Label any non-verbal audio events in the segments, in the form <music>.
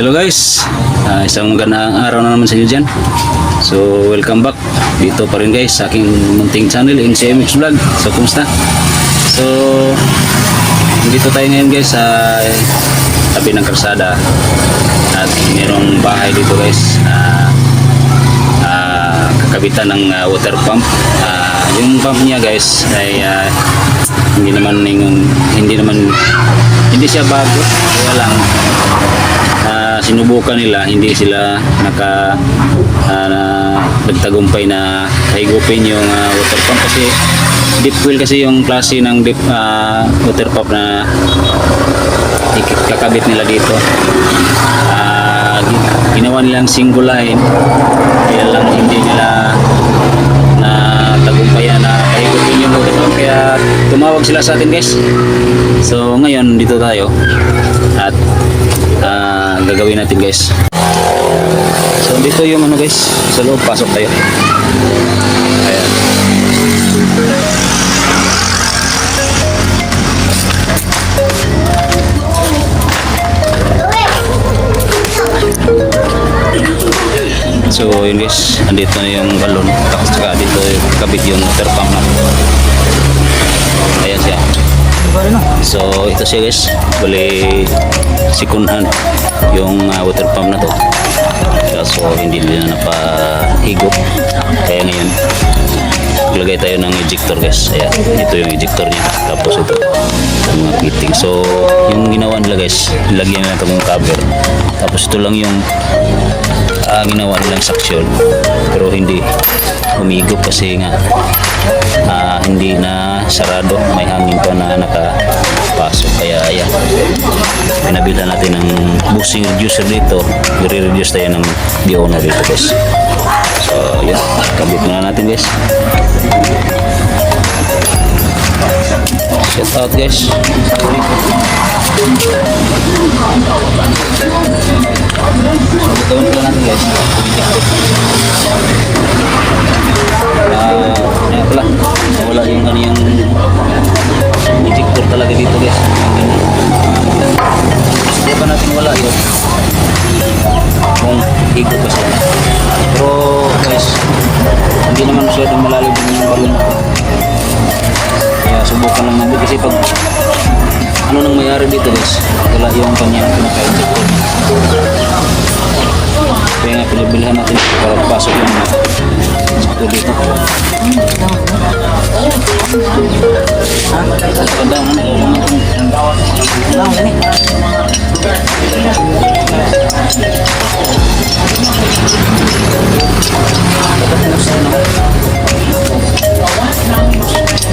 Hello guys, Ah, isang magandang araw na naman sa inyo dyan. So welcome back dito pa rin guys sa aking munting channel NCMX Vlog. So kumusta? So dito tayo ngayon guys sa tabi ng karsada at mayroong bahay dito guys na ah, kakabitan ng ah, water pump. Ah, yung pump niya guys ay ah, hindi naman hindi naman hindi siya bago kaya lang sinubukan nila hindi sila naka ah, na, nagtagumpay na higupin yung ah, water pump kasi deep well kasi yung klase ng deep ah, water pump na ikik- kakabit nila dito. Gi- ginawa nilang single line kaya lang hindi nila na tagumpayan na higupin yung water pump. Kaya tumawag sila sa atin guys. So ngayon dito tayo. At gagawin natin guys. So dito yung ano guys. Sa loob pasok tayo. Ayan. So yun guys. Andito na yung balon tapos saka dito yung kabit yung water pump ayan siya So ito siya guys, bali sikunhan yung uh, water pump na to. Kaso hindi nila napahigop. Kaya ngayon, maglagay tayo ng ejector guys. Ayan, ito yung ejector niya. Tapos ito, yung mga fitting. So yung ginawa nila guys, lagyan nila itong cover. Tapos ito lang yung ah, ginawa nilang suction. Pero hindi humigop kasi nga hindi na sarado. May hangin pa na nakapasok. Kaya ayan. Pinabila natin ng bushing reducer dito. I-reduce tayo ng diona dito guys. So yun kabit muna natin guys shout out guys so gagawin pala natin guys Ah, wala yung ano yung ejector talaga dito guys. Hindi pa natin wala yun. Kung higo pa siya. Pero guys, hindi naman masyadong malalim yung balon. Subukan lang natin kasi pag ano nang mayari dito guys, wala yung kanyang pinaka-ejector. Kaya nga pinabilhan natin para pasok yung ito dito. Kadang ano ini?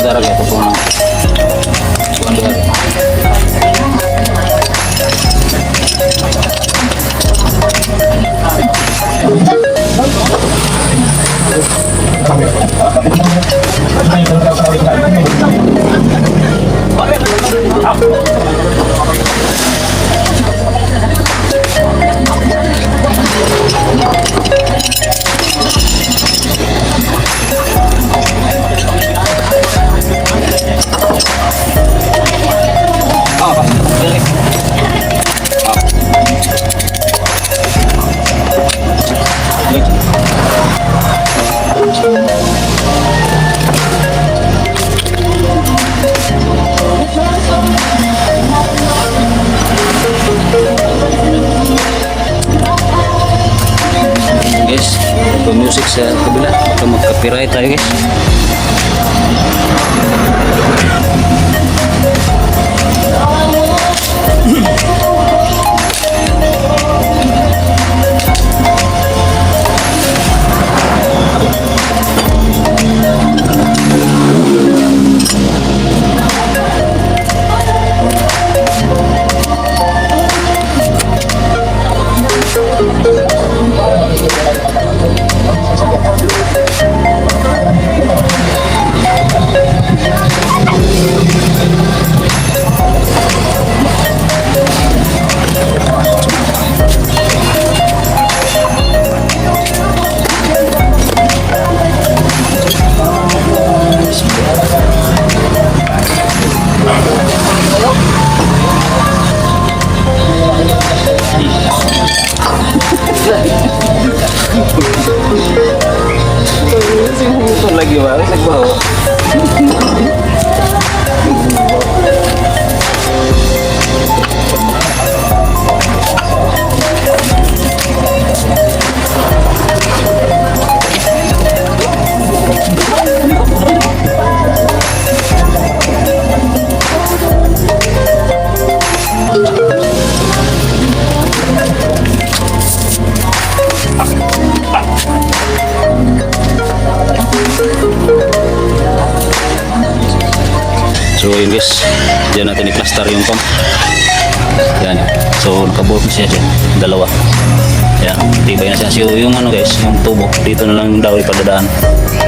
Darah gitu pun. guys nakabulk na siya. Dalawa. Yan. Tibay na siya. So yung ano guys, yung tubo, dito na lang daw ipadadaan.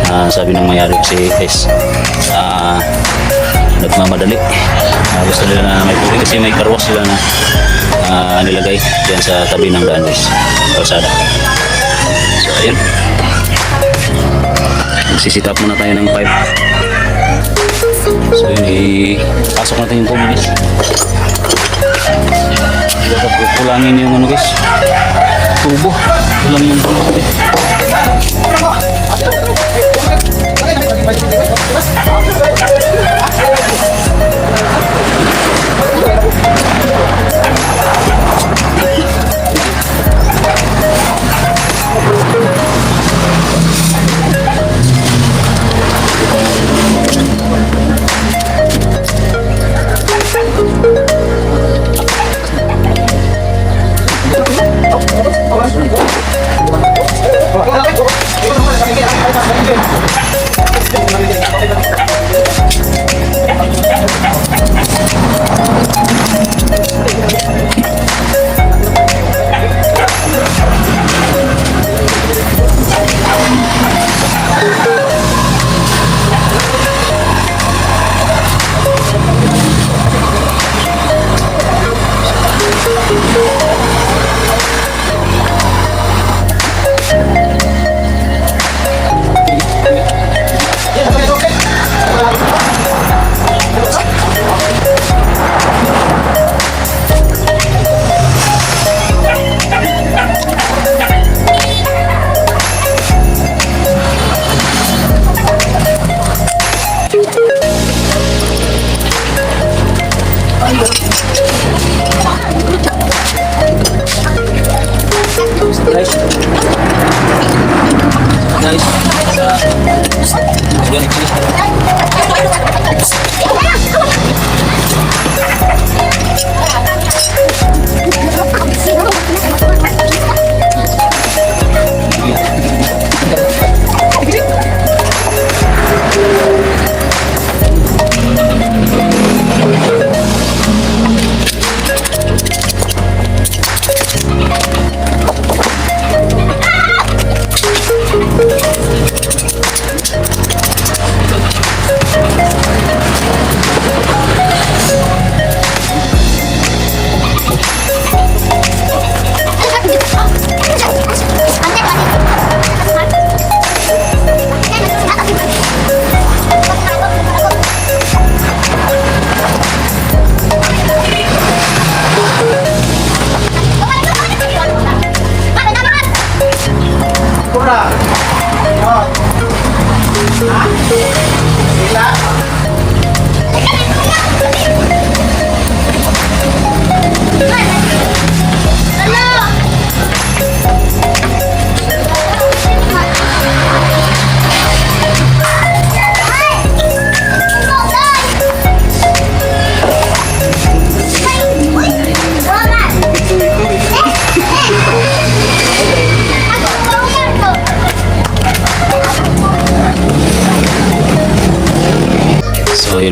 Ah, sabi ng mayari kasi guys, ah, nagmamadali. Ah, gusto nila na may tubig kasi may karwas sila na ah, nilagay dyan sa tabi ng daan guys. Kalsada. So ayun. Magsisit up muna tayo ng pipe. So yun, ipasok natin yung tubo guys. Dapat kulangin yung ano guys. Tubo. Kulangin yung tubo. Guys.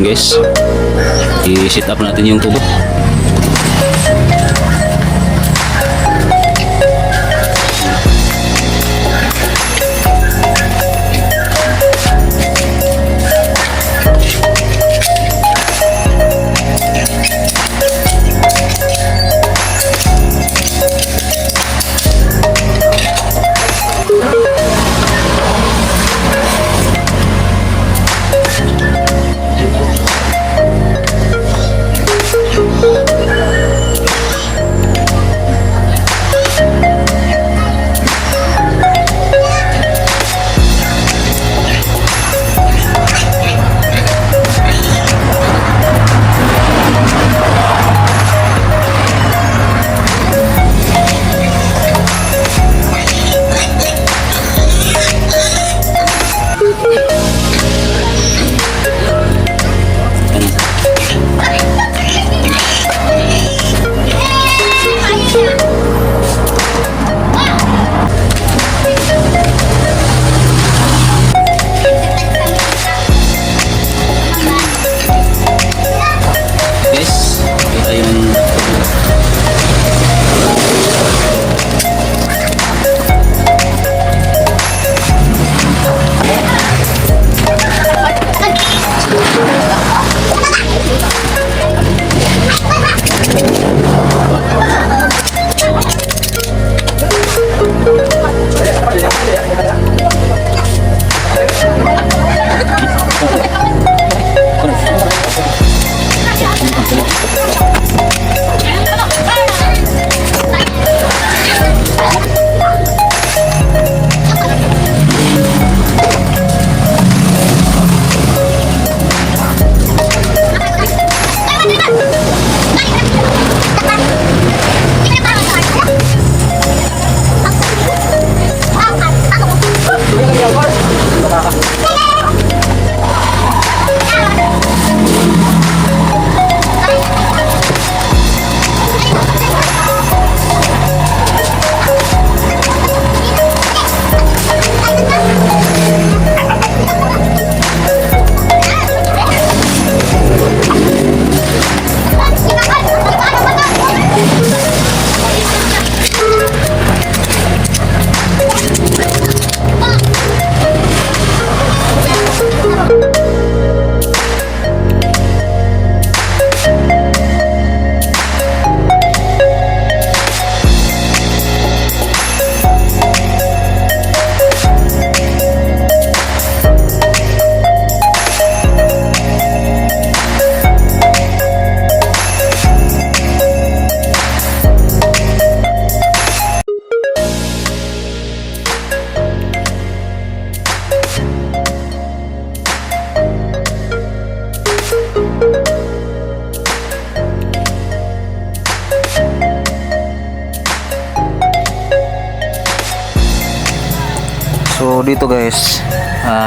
Guys. I-sit up natin yung tubo.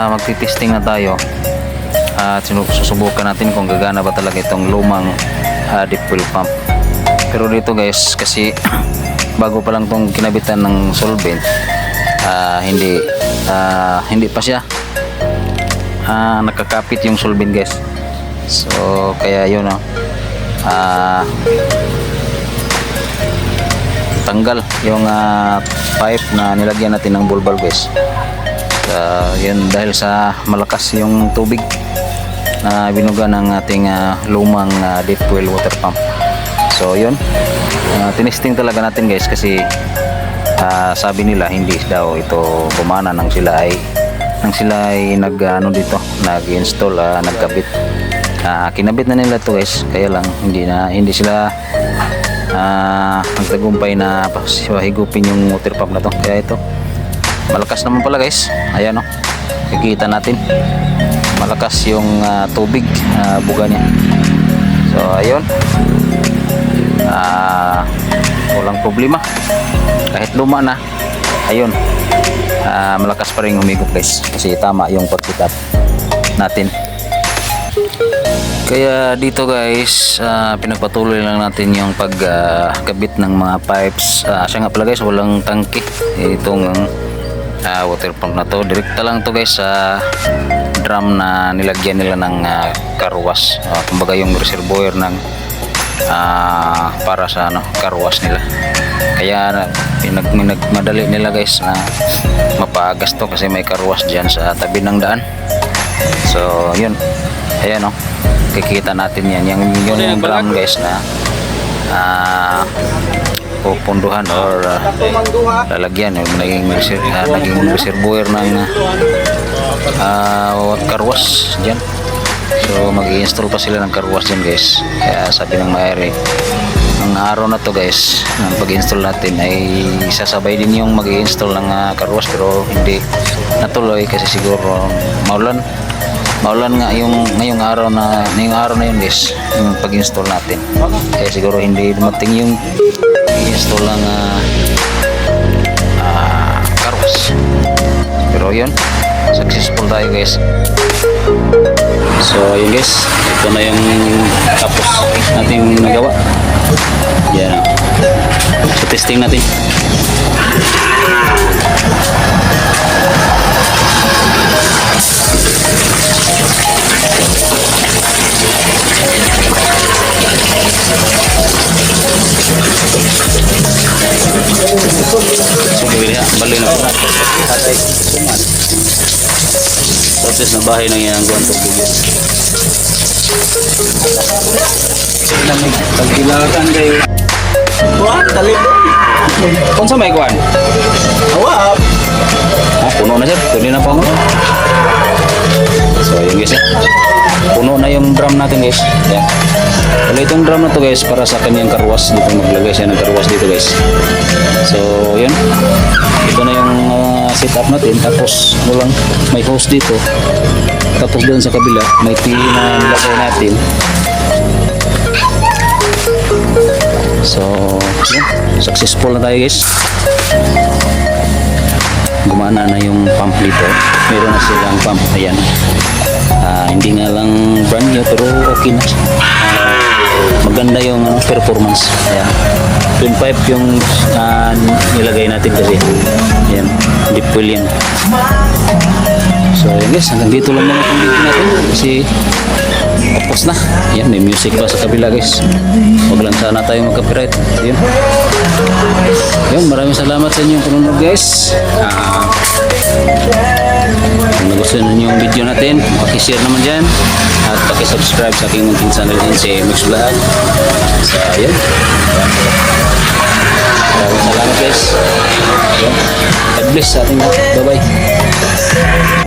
Ah, magti-testing na tayo. At susubukan natin kung gagana ba talaga itong lumang ah, deep well pump. Pero dito guys, kasi <clears throat> bago pa lang tong kinabitan ng solvent, ah, hindi ah, hindi pa siya ah, nakakapit yung solvent guys. So kaya yun oh. Ah, tanggal yung ah, pipe na nilagyan natin ng bulbal guys uh, yun dahil sa malakas yung tubig na binuga ng ating ah, lumang ah, deep well water pump. So yun. Uh, tinesting talaga natin guys kasi ah, sabi nila hindi daw ito bumana nang sila ay nang sila ay nag ano dito nag-install ah, nagkabit. Ah, kinabit na nila to guys kaya lang hindi na hindi sila ah nagtagumpay na higupin yung water pump na to. Kaya ito malakas naman pala guys. Ayan o kikita natin. Malakas yung ah, tubig ah, buga niya. So ayun. Ah walang problema. Kahit luma na ayun. Ah, malakas pa rin humigop guys. Kasi tama yung pagkitat natin. Kaya dito guys, ah, pinagpatuloy lang natin yung pagkabit ng mga pipes. Ah, siya nga pala guys, walang tangke. Itong ah, water pump na to. Direkta lang to guys sa drum na nilagyan nila ng uh, karwas. Ah, kumbaga yung reservoir ng ah, para sa ano, karwas nila. Kaya na- pinag, nagmadali nila guys na mapagas to kasi may karwas dyan sa tabi ng daan. So, yun. Ayan, oh. Kikita natin yan. Yung, yung, yung drum, guys, na ah pupunduhan or ah, lalagyan. Yung naging, ah, naging reservoir ng uh, karwas dyan. So, mag install pa sila ng karwas dyan, guys. Kaya sabi ng mayari, ang araw na to guys, ang pag-install natin ay sasabay din yung mag install ng uh, karwas pero hindi natuloy kasi siguro maulan maulan nga yung ngayong araw na ngayong araw na yun guys yung pag-install natin kaya siguro hindi dumating yung install ng uh, uh, carwash pero yun successful tayo guys. So yun guys. Ito na yung tapos nating nagawa. Yan. So testing natin. So, Bali na po. Suman. Tapos na bahay ng yan ang guwan tubig. Pagkilakan kayo. Wah, talim. Kung sa may kuhan? Awap. Ah, puno na sir. Pwede na pa ako. So, yun guys. eh. Puno na yung drum natin guys. Yan. Wala itong drum na to guys para sa kanyang karwas. Dito maglagay siya ng karwas dito guys. So, yun. Ito na yung ah, setup natin. Tapos, ano lang, may hose dito. Tapos doon sa kabila, may pili na nilagay natin. So, yun. Successful na tayo guys gumana na yung pump dito. Meron na silang pump. Ayan. Ah, hindi nga lang brand new pero okay na. siya. Maganda yung performance. Ayan. Twin pipe yung ah, nilagay natin kasi. Ayan. Deep well yan. So ayan guys, hanggang dito lang muna itong video natin kasi tapos na. Ayan, may music pa sa kabila guys. Huwag lang sana tayo mag-copyright. Ayan. Yun, maraming salamat sa inyong panunod guys. Ah, kung nagustuhan ninyo yung video natin, pakishare naman dyan at pakisubscribe sa aking munting channel din si Mix Vlog. So, ayun. Maraming salamat guys. God bless sa ating lahat. Bye-bye.